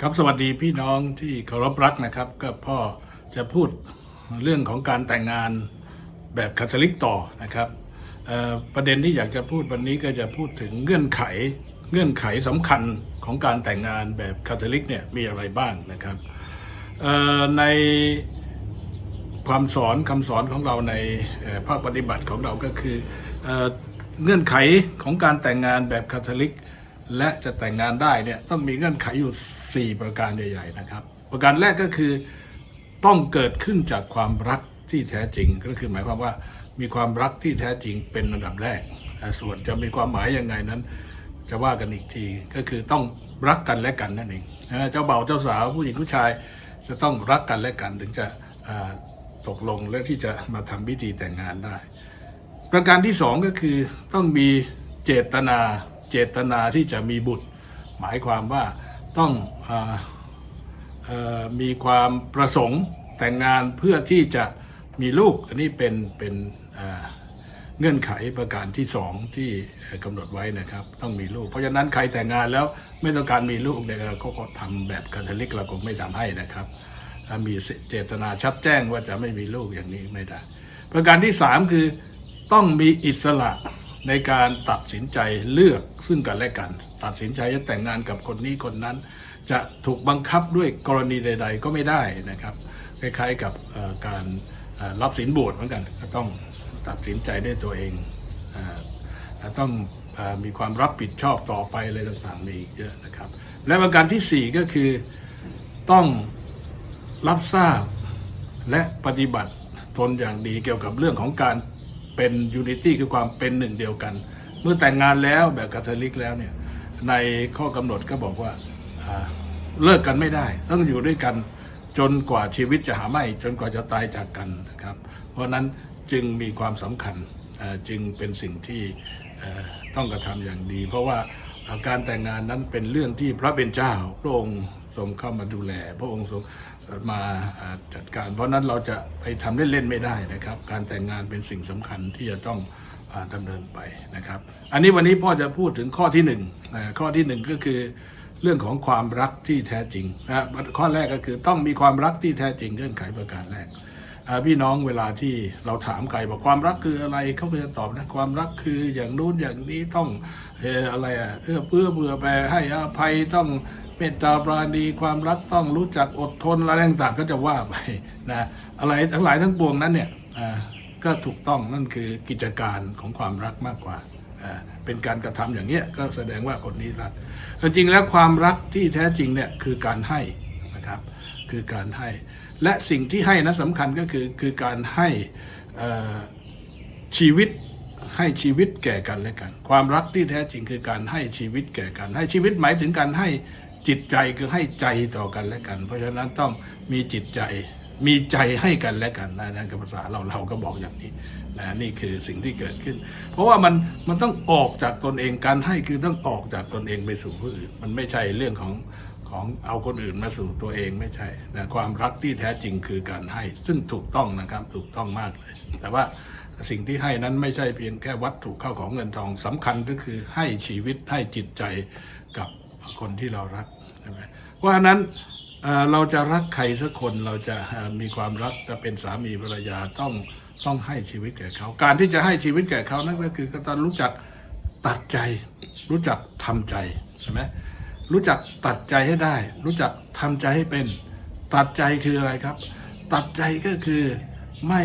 ครับสวัสดีพี่น้องที่เคารพรักนะครับ ก็พ่อจะพูดเรื่องของการแต่งงานแบบคาทอลิกต่อนะครับประเด็นที่อยากจะพูดวันนี้ก็จะพูดถึงเงื่อนไข เงื่อนไขสำคัญของการแต่งงานแบบคาทอลิกเนี่ยมีอะไรบ้างนะครับในความสอนคำสอนของเราในภาคปฏิบัติของเราก็คือเงื่อนไขของการแต่งงานแบบคาทอลิก และจะแต่งงานได้เนี่ยต้องมีเงื่อนไขอยู่ 4 ประการใหญ่ ๆ นะครับ ประการแรกก็คือต้องเกิดขึ้นจากความรักที่แท้จริง ก็คือหมายความว่ามีความรักที่แท้จริงเป็นระดับแรก ส่วนจะมีความหมายยังไงนั้น จะว่ากันอีกที ก็คือต้องรักกันและกันนั่นเองเจ้าเบ่าวเจ้าสาวผู้หญิงผู้ชายจะต้องรักกันและกันถึงจะตกลงและที่จะมาทำพิธีแต่งงานได้ ประการที่สองก็คือต้องมีเจตนา เจตนาที่จะมีบุตร หมายความว่าต้องอออมีความประสงค์แต่งงานเพื่อที่จะมีลูก อันนี้เป็นเป็นเงื่อนไขประการที่สองที่กำหนดไว้นะครับ ต้องมีลูก เพราะฉะนั้นใครแต่งงานแล้วไม่ต้องการมีลูกเนี่ยเราก็ก็ทำแบบคาทอลิกเราคงไม่ทำให้นะครับถ้ามีเจตนาชัดแจ้งว่าจะไม่มีลูกอย่างนี้ไม่ได้ ประการที่สามคือต้องมีอิสระ ในการตัดสินใจเลือกซึ่งกันและกัน ตัดสินใจจะแต่งงานกับคนนี้คนนั้น จะถูกบังคับด้วยกรณีใด ๆ ก็ไม่ได้นะครับคล้ายๆกับการรับสินบวชเหมือนกันก็ต้องตัดสินใจด้วยตัวเองอต้องอมีความรับผิดชอบต่อไปอะไรต่างๆมีเยอะนะครับ และประการที่สี่ก็คือต้องรับทราบและปฏิบัติตนอย่างดีเกี่ยวกับเรื่องของการ เป็นยูนิตี้คือความเป็นหนึ่งเดียวกัน เมื่อแต่งงานแล้วแบบคาทอลิกแล้วเนี่ยในข้อกำหนดก็บอกว่าเลิกกันไม่ได้ ต้องอยู่ด้วยกันจนกว่าชีวิตจะหาไม่ จนกว่าจะตายจากกันนะครับ เพราะนั้นจึงมีความสำคัญจึงเป็นสิ่งที่ต้องกระทำอย่างดี เพราะว่าอ่าการแต่งงานนั้นเป็นเรื่องที่พระเป็นเจ้าพระองค์ ทรงเข้ามาดูแล พระองค์ทรงมาจัดการ เพราะนั้นเราจะไปทำเล่นๆไม่ได้นะครับ การแต่งงานเป็นสิ่งสำคัญที่จะต้องอาดำเนินไปนะครับ อันนี้วันนี้พ่อจะพูดถึงข้อที่หนึ่งข้อที่หนึ่งก็คือเรื่องของความรักที่แท้จริงนะข้อแรกก็คือต้องมีความรักที่แท้จริงเงื่อนไขประการแรกพี่น้องเวลาที่เราถามใครบอกความรักคืออะไรเขาจะตอบนะความรักคืออย่างนู้นอย่างนี้ต้องเอ่ออะไรอะเอื้อเพื่อเบื่อแปรให้อภัยต้อง เมตตาปราณีความรักต้องรู้จักอดทนอะไรต่างๆ ก็จะว่าไปนะอะไรทั้งหลายทั้งปวงนั้นเนี่ยก็ถูกต้องนั่นคือกิจการของความรักมากกว่าเป็นการกระทำอย่างเนี้ยก็แสดงว่าคนนี้รักจริงๆแล้วความรักที่แท้จริงเนี่ยคือการให้นะครับคือการให้ และสิ่งที่ให้นะสำคัญก็คือคือการให้ชีวิตให้ชีวิตแก่กันและกัน ความรักที่แท้จริงคือการให้ชีวิตแก่กัน ให้ชีวิตหมายถึงการให้ จิตใจคือให้ใจต่อกันและกัน เพราะฉะนั้นต้องมีจิตใจมีใจให้กันและกันนะนั่นคือภาษาเราเราก็บอกอย่างนี้นะนี่คือสิ่งที่เกิดขึ้น เพราะว่ามันมันต้องออกจากตนเองการให้คือต้องออกจากตนเองไปสู่ผู้อื่นมันไม่ใช่เรื่องของของเอาคนอื่นมาสู่ตัวเองไม่ใช่นะความรักที่แท้จริงคือการให้ ซึ่งถูกต้องนะครับถูกต้องมากเลย แต่ว่าสิ่งที่ให้นั้นไม่ใช่เพียงแค่วัตถุเข้าของเงินทองสำคัญก็คือให้ชีวิตให้จิตใจกับคนที่เรารัก ช่ไหมเพราะฉะนั้นเราจะรักใครสักคนเราจะมีความรักจะเป็นสามีภรรยาต้องต้องให้ชีวิตแก่เขา การที่จะให้ชีวิตแก่เขานั่นก็คือก็ต้องรู้จักตัดใจ รู้จักทำใจใช่ไหมรู้จักตัดใจให้ได้ รู้จักทำใจให้เป็น ตัดใจคืออะไรครับ ตัดใจก็คือไม่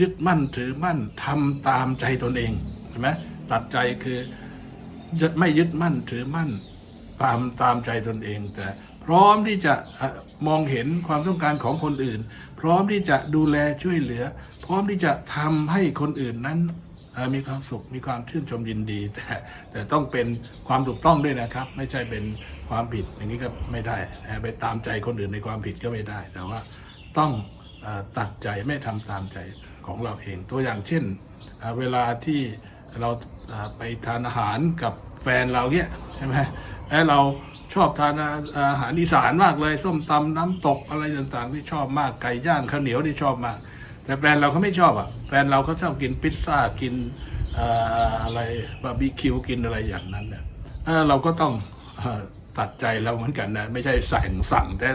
ยึดมั่นถือมั่นทำตามใจตนเองใช่ไหมตัดใจคือไม่ยึดมั่นถือมั่น ตามตามใจตนเอง แต่พร้อมที่จะมองเห็นความต้องการของคนอื่น พร้อมที่จะดูแลช่วยเหลือ พร้อมที่จะทำให้คนอื่นนั้นมีความสุขมีความชื่นชมยินดี แต่แต่ต้องเป็นความถูกต้องด้วยนะครับ ไม่ใช่เป็นความผิดอย่างนี้ก็ไม่ได้ไปตามใจคนอื่นในความผิดก็ไม่ได้ แต่ว่าต้องตัดใจไม่ทำตามใจของเราเอง ตัวอย่างเช่น เวลาที่เราไปทานอาหารกับแฟนเราเนี่ยใช่ไหม แล้วเราชอบทานอาหารอีสานมากเลย ส้มตำน้ำตกอะไรต่างๆ ที่ชอบมากไก่ย่างข้าวเหนียวที่ชอบมาก แต่แฟนเราเขาไม่ชอบอะแฟนเราเขาชอบกินพิซซ่ากินอะไรบาร์บีคิวกินอะไรอย่างนั้นเนี่ยเราก็ต้องตัดใจเราเหมือนกันนะไม่ใช่สั่งสั่งแต่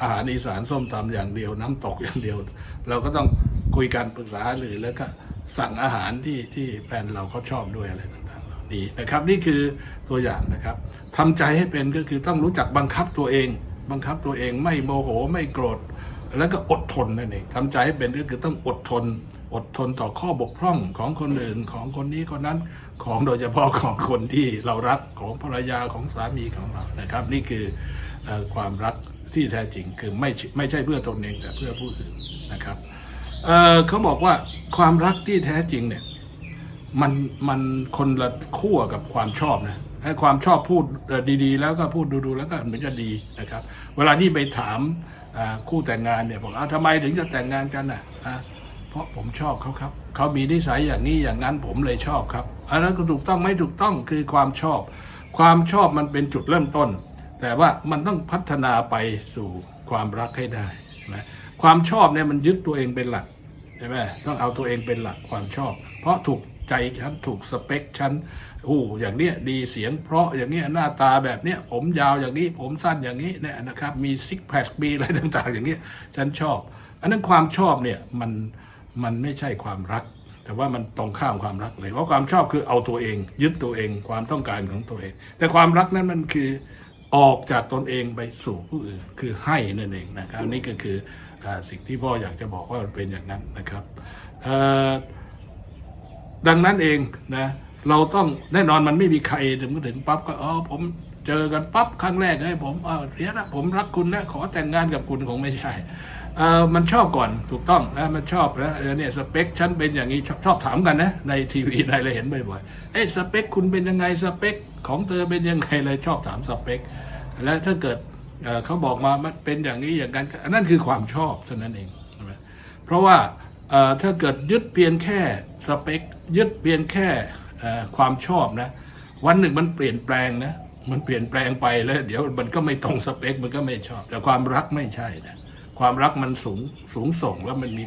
อาหารอีสานส้มตำอย่างเดียว น้ำตกอย่างเดียว เราก็ต้องคุยกันปรึกษาหรือแล้วก็สั่งอาหารที่ที่แฟนเราเขาชอบด้วยอะไรต่าง นี้นะครับ นี่คือตัวอย่างนะครับทำใจให้เป็นก็คือต้องรู้จักบังคับตัวเอง บังคับตัวเองไม่โมโหไม่โกรธ แล้วก็อดทนนั่นเองทำใจให้เป็นก็คือต้องอดทน อดทนต่อข้อบกพร่องของคนอื่นของคนนี้คนนั้นของโดยเฉพาะของคนที่เรารักของภรรยาของสามีของเรานะครับ นี่คืออความรักที่แท้จริงคือไม่ไม่ใช่เพื่อตนเองแต่เพื่อผู้อื่นนะครับเเขาบอกว่าความรักที่แท้จริงเนี่ย มันมันคนละขั้วกับความชอบนะให้ความชอบพูดดีๆ แล้วก็พูดดูๆแล้วก็เหมือนจะดีนะครับ เวลาที่ไปถามคู่แต่งงานเนี่ยบอกอ้าวทำไมถึงจะแต่งงานกันน่ะอะเพราะผมชอบเขาครับเขามีนิสัยอย่างนี้อย่างนั้นผมเลยชอบครับอันนั้นก็ถูกต้องไม่ถูกต้องคือความชอบ ความชอบมันเป็นจุดเริ่มต้น แต่ว่ามันต้องพัฒนาไปสู่ความรักให้ได้นะความชอบเนี่ยมันยึดตัวเองเป็นหลักใช่ไหมต้องเอาตัวเองเป็นหลักความชอบ เพราะถูก ใจฉันถูกสเปคฉันโอ้อย่างเนี้ยดีเสียงเพราะอย่างเนี้ยหน้าตาแบบเนี้ยผมยาวอย่างนี้ผมสั้นอย่างนี้เนี่ยนะครับมีซิกแพคมีอะไรต่างๆ อย่างเงี้ยฉันชอบ อันนั้นความชอบเนี่ยมันมันไม่ใช่ความรัก แต่ว่ามันตรงข้ามความรักเลยเพราะความชอบคือเอาตัวเอง ยึดตัวเองความต้องการของตัวเอง แต่ความรักนั้นมันคือออกจากตนเองไปสู่ผู้อื่นคือให้นั่นเองนะครับนี่ก็คืออสิ่งที่พ่ออยากจะบอกว่ามันเป็นอย่างนั้นนะครับเอ่อ ดังนั้นเองนะเราต้องแน่นอนมันไม่มีใครถึงถึงปั๊บก็อ๋อผมเจอกันปั๊บครั้งแรกให้ผมเออเดี๋ยนะผมรักคุณนะขอแต่งงานกับคุณคงไม่ใช่เออมันชอบก่อนถูกต้องนะมันชอบนะเออเนี่ยสเปคฉันเป็นอย่างนี้ชอบชอบถามกันนะในทีวีในอะไรเห็นบ่อยๆเอ้สเปคคุณเป็นยังไงสเปคของเธอเป็นยังไงเลยชอบถามสเปค แล้วถ้าเกิดเเขาบอกมามันเป็นอย่างนี้อย่างนั้นอันนั้นคือความชอบเท่านั้นเองเพราะว่า ถ้าเกิดยึดเพียงแค่สเปค ยึดเพียงแค่ความชอบนะ วันหนึ่งมันเปลี่ยนแปลงนะมันเปลี่ยนแปลงไปแล้ว เดี๋ยวมันก็ไม่ตรงสเปคมันก็ไม่ชอบ แต่ความรักไม่ใช่นะความรักมันสูงสูงส่งแล้วมันมี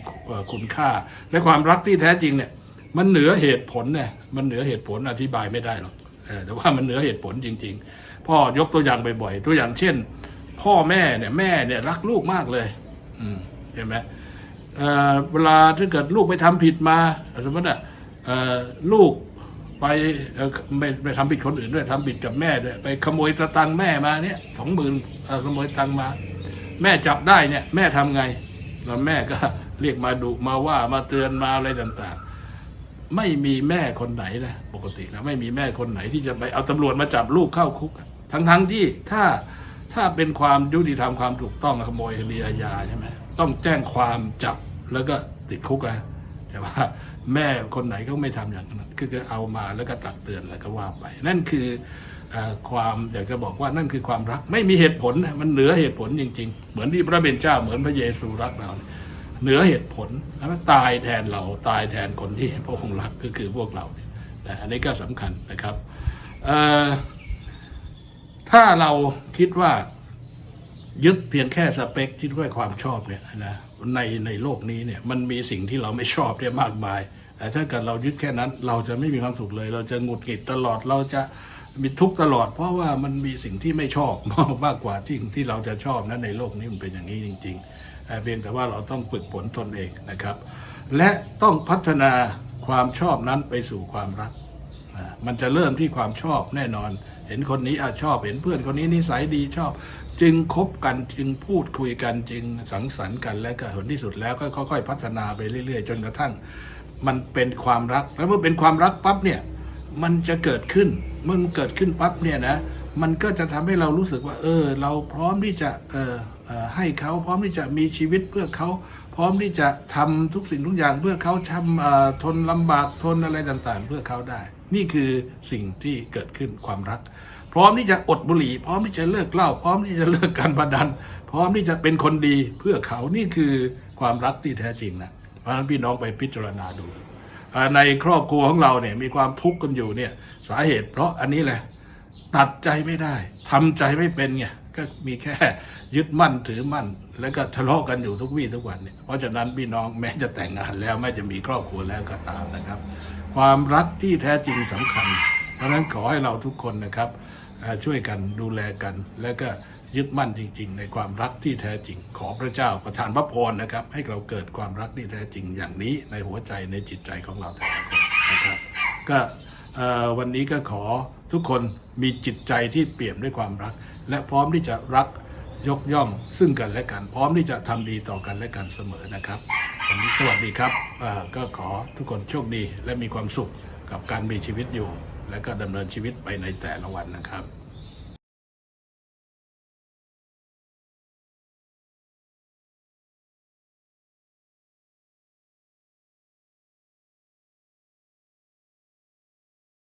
คุณค่า และความรักที่แท้จริงเนี่ย มันเหนือเหตุผลเนี่ยมันเหนือเหตุผลอธิบายไม่ได้หรอกแต่ว่ามันเหนือเหตุผลจริง ๆ พ่อยกตัวอย่างบ่อยๆตัวอย่างเช่น พ่อแม่เนี่ยแม่เนี่ยรักลูกมากเลย อืมเห็นไหม เวลาถ้าเกิดลูกไปทำผิดมา สมมติอะลูกไปไม่ไปทำผิดคนอื่นด้วยทำผิดกับแม่ด้วยไปขโมยสตังค์แม่มาเนี่ยสองหมื่นขโมยตังค์มา แม่จับได้เนี่ยแม่ทำไงแล้วแม่ก็เรียกมาดุมาว่ามาเตือนมาอะไรต่าง ๆ ไม่มีแม่คนไหนนะปกตินะไม่มีแม่คนไหนที่จะไปเอาตำรวจมาจับลูกเข้าคุก ทั้งๆที่ถ้าถ้าเป็นความยุติธรรมความถูกต้องขโมยคดีอาญาใช่ไหมต้องแจ้งความจับ แล้วก็ติดคุกนะแต่ว่าแม่คนไหนก็ไม่ทำอย่างนั้นคือเอามาแล้วก็ตักเตือนแล้วก็ว่าไป นั่นคืออความอยากจะบอกว่านั่นคือความรัก ไม่มีเหตุผลมันเหนือเหตุผลจริง ๆ เหมือนที่พระเบญเจ้าเหมือนพระเยซูรักเราเหนือเหตุผลแล้วตายแทนเราตายแทนคนที่พระองค์รักก็คือพวกเราเนี่ยอันนี้ก็สำคัญนะครับถ้าเราคิดว่ายึดเพียงแค่สเปคคิดว่าความชอบเนี่ยนะ ในในโลกนี้เนี่ยมันมีสิ่งที่เราไม่ชอบเนี่ยมากมาย แต่ถ้าเกิดเรายึดแค่นั้น เราจะไม่มีความสุขเลย เราจะหงุดหงิดตลอดเราจะมีทุกข์ตลอด เพราะว่ามันมีสิ่งที่ไม่ชอบมากกว่าที่ที่เราจะชอบนะในโลกนี้มันเป็นอย่างนี้จริงๆเอ่เพียงแต่ว่าเราต้องฝึกฝนตนเองนะครับ และต้องพัฒนาความชอบนั้นไปสู่ความรักอ่ามันจะเริ่มที่ความชอบแน่นอน เห็นคนนี้อาชอบ เห็นเพื่อนคนนี้นิสัยดีชอบ จึงคบกันจึงพูดคุยกันจึงสังสรรค์กันและก็ผลที่สุดแล้วก็ค่อยๆพัฒนาไปเรื่อย ๆ จนกระทั่ง มันเป็นความรักแล้วเมื่อเป็นความรักปั๊บเนี่ยมันจะเกิดขึ้นเมื่อมันเกิดขึ้นปั๊บเนี่ยนะมันก็จะทำให้เรารู้สึกว่า เออ เราพร้อมที่จะเออเออให้เขาพร้อมที่จะมีชีวิตเพื่อเขา พร้อมที่จะทำทุกสิ่งทุกอย่างเพื่อเขาทำทนลำบากทนอะไรต่างๆ เพื่อเขาได้ นี่คือสิ่งที่เกิดขึ้นความรัก พร้อมที่จะอดบุหรี่ พร้อมที่จะเลิกเหล้าพร้อมที่จะเลิกการพนัน พร้อมที่จะเป็นคนดีเพื่อเขานี่คือความรักที่แท้จริงนะเพราะฉะนั้นพี่น้องไปพิจารณาดูในครอบครัวของเราเนี่ยมีความทุกข์กันอยู่เนี่ยสาเหตุ เพราะอันนี้แหละตัดใจไม่ได้ทำใจไม่เป็นไงก็มีแค่ยึดมั่นถือมั่น แล้วก็ทะเลาะกันอยู่ทุกวี่ทุกวันเนี่ยเพราะฉะนั้นพี่น้องแม้จะแต่งงานแล้วแม้จะมีครอบครัวแล้วก็ตามนะครับ ความรักที่แท้จริงสำคัญ เพราะฉะนั้นขอให้เราทุกคนนะครับช่วยกันดูแลกัน และก็ยึดมั่นจริง ๆ ในความรักที่แท้จริง ขอพระเจ้าประทานพระพรนะครับ ให้เราเกิดความรักที่แท้จริงอย่างนี้ในหัวใจในจิตใจของเราแต่ละคนนะครับก็วันนี้ก็ขอทุกคนมีจิตใจที่เปี่ยมด้วยความรัก และพร้อมที่จะรัก ยกย่องซึ่งกันและกัน พร้อมที่จะทำดีต่อกันและกันเสมอนะครับวันนี้สวัสดีครับก็ขอทุกคนโชคดีและมีความสุขกับการมีชีวิตอยู่ และก็ดำเนินชีวิตไปในแต่ละวันนะครับ